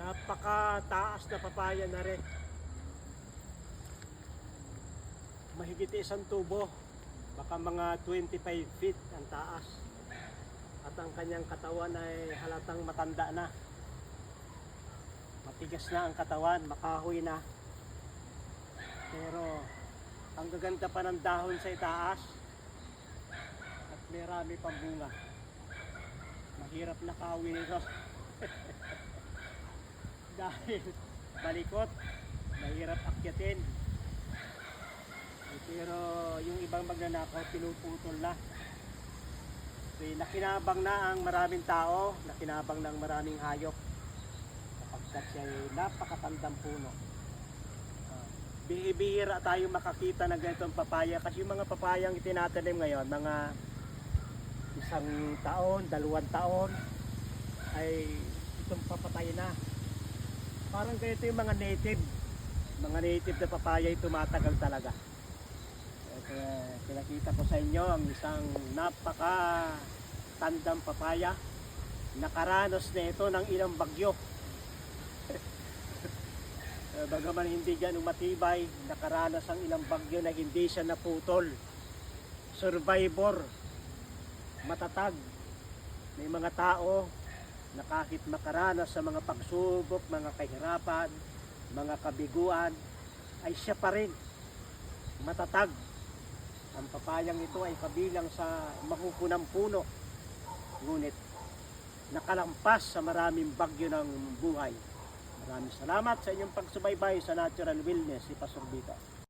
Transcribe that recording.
Napakataas na papaya na rin. Mahigit isang tubo. Baka mga 25 feet ang taas. At ang kanyang katawan ay halatang matanda na. Matigas na ang katawan, makahoy na. Pero ang gaganda pa ng dahon sa itaas. At may rami pang bunga. Mahirap na kahoy nito. Dahil balikot, mahirap akyatin. Pero yung ibang magnanakaw, pinuputol na. So, nakinabang na ang maraming tao, nakinabang ng maraming hayop. Kapagkat siya ay napakatandang puno. Ah, Bihira tayo makakita ng ganitong papaya kasi yung mga papayang itinatanim ngayon, mga isang taon, dalawang taon, ay itong papatay na. Parang ganito yung mga native. Mga native na papaya ay tumatagal talaga. Kaya pinakita ko sa inyo ang isang napaka tandang papaya. Nakaranos na ito ng ilang bagyo. Eh, Bagaman hindi ganong matibay, nakaranas ang ilang bagyo na hindi siya naputol. Survivor, matatag. May mga tao na kahit makaranas sa mga pagsubok, mga kahirapan, mga kabiguan, ay siya pa rin matatag. Ang papayang ito ay kabilang sa mahukunang puno. Ngunit nakalampas sa maraming bagyo ng buhay. Maraming salamat sa inyong pagsubaybay sa Natural Wellness si Pastor Vito.